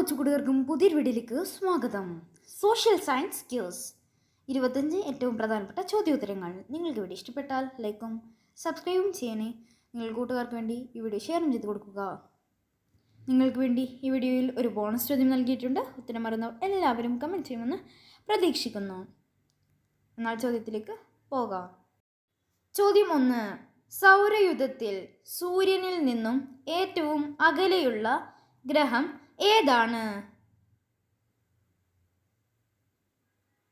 എല്ലാ കൊച്ചുകുട്ടികൾക്കും പുതിയൊരു വീഡിയോയിലേക്ക് സ്വാഗതം. സോഷ്യൽ സയൻസ് സ്കിൽസ് ഇരുപത്തഞ്ച് ഏറ്റവും പ്രധാനപ്പെട്ട ചോദ്യോത്തരങ്ങൾ. നിങ്ങൾക്ക് വീഡിയോ ഇഷ്ടപ്പെട്ടാൽ ലൈക്കും സബ്സ്ക്രൈബും ചെയ്യണേ. നിങ്ങൾ കൂട്ടുകാർക്ക് വേണ്ടി ഈ വീഡിയോ ഷെയറും ചെയ്ത് കൊടുക്കുക. നിങ്ങൾക്ക് വേണ്ടി ഈ വീഡിയോയിൽ ഒരു ബോണസ് ചോദ്യം നൽകിയിട്ടുണ്ട്. ഉത്തരം മറന്നവർ എല്ലാവരും കമന്റ് ചെയ്യുമെന്ന് പ്രതീക്ഷിക്കുന്നു. എന്നാൽ ചോദ്യത്തിലേക്ക് പോകാം. ചോദ്യം ഒന്ന്. സൗരയുദ്ധത്തിൽ സൂര്യനിൽ നിന്നും ഏറ്റവും അകലെയുള്ള ഗ്രഹം ഏതാണ്?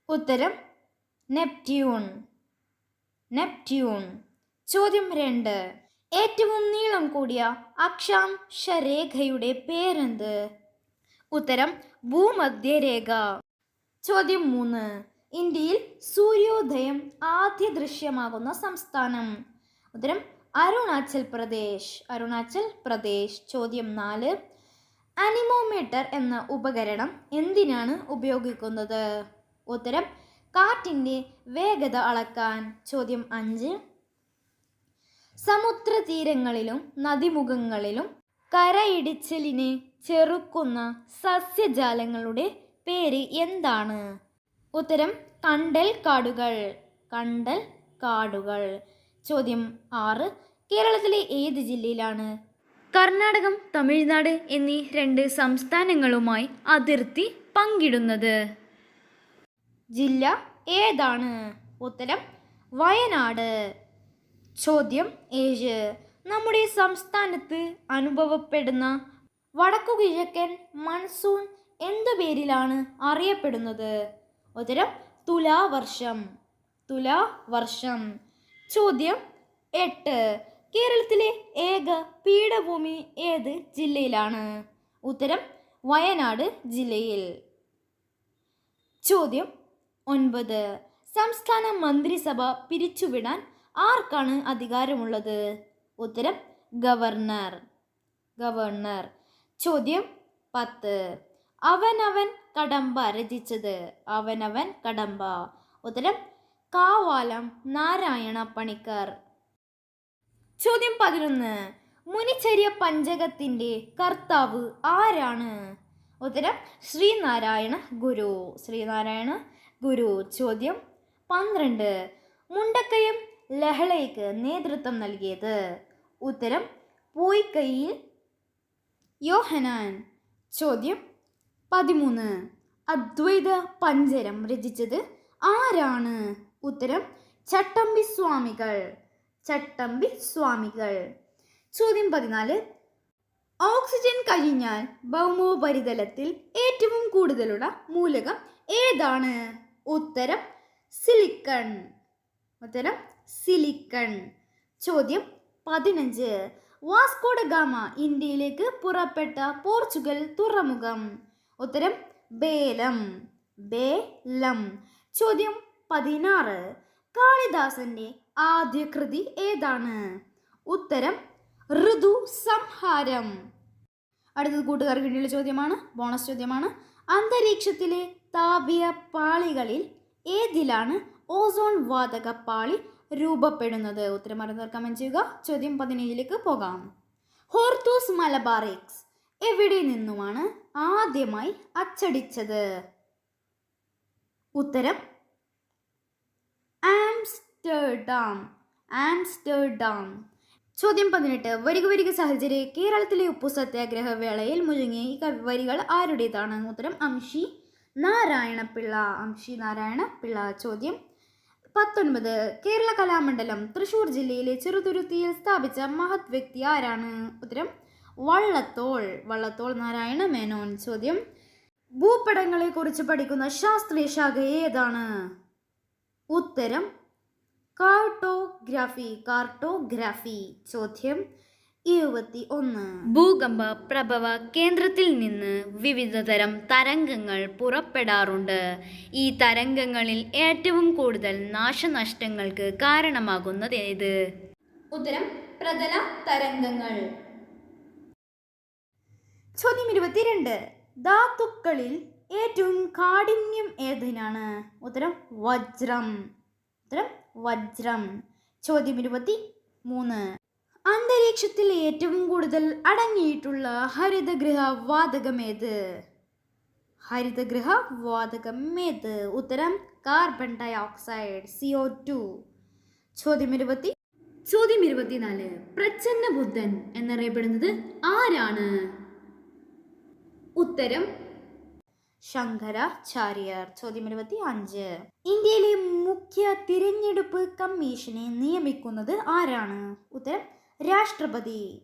ഉത്തരം നെപ്റ്റ്യൂൺ. നെപ്റ്റ്യൂൺ. ചോദ്യം രണ്ട്. ഏറ്റവും നീളം കൂടിയ അക്ഷാംശരേഖയുടെ പേരെന്ത്? ഉത്തരം ഭൂമധ്യരേഖ. ചോദ്യം മൂന്ന്. ഇന്ത്യയിൽ സൂര്യോദയം ആദ്യ ദൃശ്യമാകുന്ന സംസ്ഥാനം. ഉത്തരം അരുണാചൽ പ്രദേശ്. അരുണാചൽ പ്രദേശ്. ചോദ്യം നാല്. അനിമോമീറ്റർ എന്ന ഉപകരണം എന്തിനാണ് ഉപയോഗിക്കുന്നത്? ഉത്തരം കാറ്റിന്റെ വേഗത അളക്കാൻ. ചോദ്യം അഞ്ച്. സമുദ്രതീരങ്ങളിലും നദിമുഖങ്ങളിലും കരയിടിച്ചിലിനെ ചെറുക്കുന്ന സസ്യജാലങ്ങളുടെ പേര് എന്താണ്? ഉത്തരം കണ്ടൽ കാടുകൾ കണ്ടൽ കാടുകൾ ചോദ്യം ആറ്. കേരളത്തിലെ ഏത് ജില്ലയിലാണ് കർണാടകം തമിഴ്നാട് എന്നീ രണ്ട് സംസ്ഥാനങ്ങളുമായി അതിർത്തി പങ്കിടുന്നത്. ജില്ല ഏതാണ്? ഉത്തരം വയനാട്. ചോദ്യം ഏഴ്. നമ്മുടെ സംസ്ഥാനത്ത് അനുഭവപ്പെടുന്ന വടക്കു കിഴക്കൻ മൺസൂൺ എന്തു പേരിലാണ് അറിയപ്പെടുന്നത്? ഉത്തരം തുലാവർഷം. തുലാവർഷം. ചോദ്യം എട്ട്. കേരളത്തിലെ ഏക പീഠഭൂമി ഏത് ജില്ലയിലാണ്? ഉത്തരം വയനാട് ജില്ലയിൽ. ചോദ്യം ഒൻപത്. സംസ്ഥാന മന്ത്രിസഭ പിരിച്ചുവിടാൻ ആർക്കാണ് അധികാരമുള്ളത്? ഉത്തരം ഗവർണർ. ഗവർണർ. ചോദ്യം പത്ത്. അവനവൻ കടമ്പ രചിച്ചത്. അവനവൻ കടമ്പ. ഉത്തരം കാവാലം നാരായണ പണിക്കർ. ചോദ്യം പതിനൊന്ന്. മുനിചരിയ പഞ്ചകത്തിന്റെ കർത്താവ് ആരാണ്? ഉത്തരം ശ്രീനാരായണ ഗുരു. ശ്രീനാരായണ ഗുരു. ചോദ്യം പന്ത്രണ്ട്. മുണ്ടക്കയം ലഹളയ്ക്ക് നേതൃത്വം നൽകിയത്. ഉത്തരം പൂയ്ക്കയിൽ യോഹനാൻ. ചോദ്യം പതിമൂന്ന്. അദ്വൈത പഞ്ചരം രചിച്ചത് ആരാണ്? ഉത്തരം ചട്ടമ്പി സ്വാമികൾ ചട്ടമ്പി സ്വാമികൾ. ചോദ്യം പതിനാല്. ഓക്സിജൻ കഴിഞ്ഞാൽ ഭൗമോപരിതലത്തിൽ ഏറ്റവും കൂടുതലുള്ള മൂലകം ഏതാണ്? ഉത്തരം സിലിക്കൺ. ഉത്തരം സിലിക്കൺ. ചോദ്യം പതിനഞ്ച്. വാസ്കോഡ ഗാമ ഇന്ത്യയിലേക്ക് പുറപ്പെട്ട പോർച്ചുഗൽ തുറമുഖം. ഉത്തരം ബേലം. ബേലം. ചോദ്യം പതിനാറ്. കാളിദാസന്റെ ആദ്യ കൃതി ഏതാണ്? ഉത്തരം ഋതു സംഹാരം. അടുത്തത് കൂട്ടുകാർക്ക് വേണ്ടിയുള്ള ചോദ്യമാണ് ബോണസ് ചോദ്യമാണ്. അന്തരീക്ഷത്തിലെ താപിയ പാളികളിൽ ഏതിലാണ് ഓസോൺ വാതക പാളി രൂപപ്പെടുന്നത്? ഉത്തരം മറന്നവർ കമന്റ് ചെയ്യുക. ചോദ്യം പതിനേഴിലേക്ക് പോകാം. ഹോർത്തൂസ് മലബാറിക്സ് എവിടെ നിന്നുമാണ് ആദ്യമായി അച്ചടിച്ചത്? ഉത്തരം ആംസ്റ്റർഡാം. ആംസ്റ്റർഡാം. ചോദ്യം പതിനെട്ട്. വരിക വരിക സാഹചര്യ. കേരളത്തിലെ ഉപ്പു സത്യാഗ്രഹ വേളയിൽ മുഴുങ്ങിയ ഈ വരികൾ ആരുടേതാണ്? ഉത്തരം അംഷി നാരായണ പിള്ള അംഷി നാരായണ പിള്ള ചോദ്യം പത്തൊൻപത്. കേരള കലാമണ്ഡലം തൃശൂർ ജില്ലയിലെ ചെറുതുരുത്തിയിൽ സ്ഥാപിച്ച മഹത് വ്യക്തി ആരാണ്? ഉത്തരം വള്ളത്തോൾ. വള്ളത്തോൾ നാരായണ മേനോൻ. ചോദ്യം ഭൂപടങ്ങളെക്കുറിച്ച് പഠിക്കുന്ന ശാസ്ത്രീയ ശാഖ ഏതാണ്? ഉത്തരം കാർട്ടോഗ്രാഫി കാർട്ടോഗ്രാഫി ചോദ്യം ഇരുപത്തി ഒന്ന് ഭൂകമ്പ പ്രഭവ കേന്ദ്രത്തിൽ നിന്ന് വിവിധ തരം തരംഗങ്ങൾ പുറപ്പെടാറുണ്ട്. ഈ തരംഗങ്ങളിൽ ഏറ്റവും കൂടുതൽ നാശനഷ്ടങ്ങൾക്ക് കാരണമാകുന്നത് ഏത്? ഉത്തരം പ്രതല തരംഗങ്ങൾ. ചോദ്യം ഇരുപത്തിരണ്ട്. ധാതുക്കളിൽ ഏറ്റവും കാഠിന്യം ഏതിനാണ്? ഉത്തരം വജ്രം. ഉത്തരം വജ്രം. ചോദ്യം ഇരുപത്തി മൂന്ന് അന്തരീക്ഷത്തിൽ ഏറ്റവും കൂടുതൽ അടങ്ങിയിട്ടുള്ള ഹരിതഗൃഹ വാതകമേത് ഹരിതഗൃഹ വാതകമേത് ഉത്തരം carbon dioxide C O two ചോദ്യം ഇരുപത്തി ചോദ്യം ഇരുപത്തിനാല്. പ്രച്ഛന്ന ബുദ്ധൻ എന്നറിയപ്പെടുന്നത് ആരാണ്? ഉത്തരം ശങ്കരാചാര്യർ ചോദ്യം ഇരുപത്തി അഞ്ച്. ഇന്ത്യയിലെ മുഖ്യ തിരഞ്ഞെടുപ്പ് കമ്മീഷനെ നിയമിക്കുന്നത് ആരാണ്? ഉത്തരം രാഷ്ട്രപതി.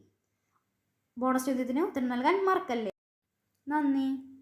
ബോണസ് ചോദ്യത്തിന് ഉത്തരം നൽകാൻ മറക്കല്ലേ? നന്ദി.